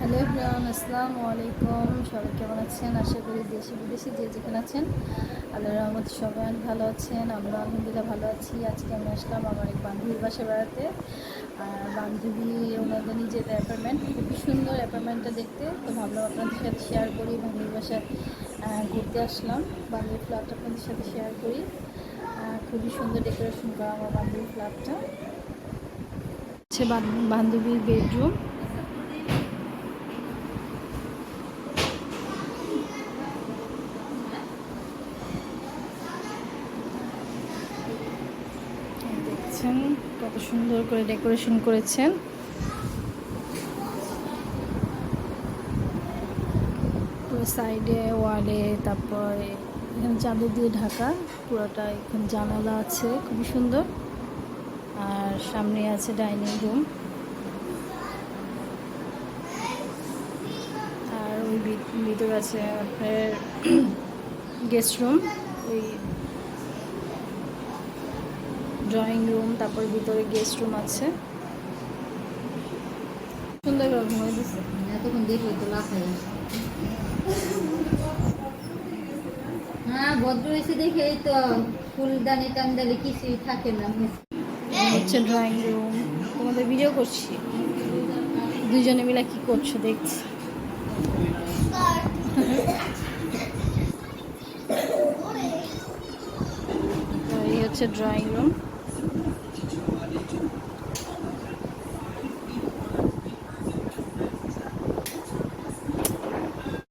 Hello everyone, আসসালামু আলাইকুম। সবাই কেমন আছেন? আশা করি দেশে বিদেশে যে যেখানে আছেন আল্লাহ রহমত সবাই ভালো আছেন আমরা আলহামদুলিল্লাহ ভালো আছি। আজকে আমি আসলাম আমার এক বান্ধবীর বাসা বেড়াতে। বান্ধবী, ওনাদের নিজের অ্যাপার্টমেন্ট, খুবই সুন্দর অ্যাপার্টমেন্টটা দেখতে। তো ভাবলাম আপনাদের সাথে শেয়ার করি, বান্ধবীর বাসায় ঘুরতে আসলাম। বান্ধবীর ফ্ল্যাটটা আপনাদের সাথে শেয়ার করি। খুবই সুন্দর ডেকোরেশন করা আমার বান্ধবীর ফ্ল্যাটটা হচ্ছে বান্ধবীর বেডরুম দেখছেন কত সুন্দর করে ডেকোরেশন করেছেন। পুরো সাইডে, ওয়ালে, তারপর এখানে চাদর দিয়ে ঢাকা, পুরোটা এখানে জানালা আছে, খুবই সুন্দর। আর সামনে আছে ডাইনিং রুম। আর ওই ভিতরে আছে আপনার গেস্ট রুম, ওই ড্রয়িং রুম তারপর ভিতরে গেস্ট রুম আছে। সুন্দর করে ঘুমিয়ে দিচ্ছে এতক্ষণ দেখলে তো লাফাই হ্যাঁ ভদ্র এসে দেখে এই তো ফুলদানি টান্দালি কিছুই থাকে না। হচ্ছে ড্রয়িং রুম তোমাদের ভিডিও করছি। দুজনে মিলে কি করছ দেখছি। এই হচ্ছে ড্রয়িং রুম Thank you.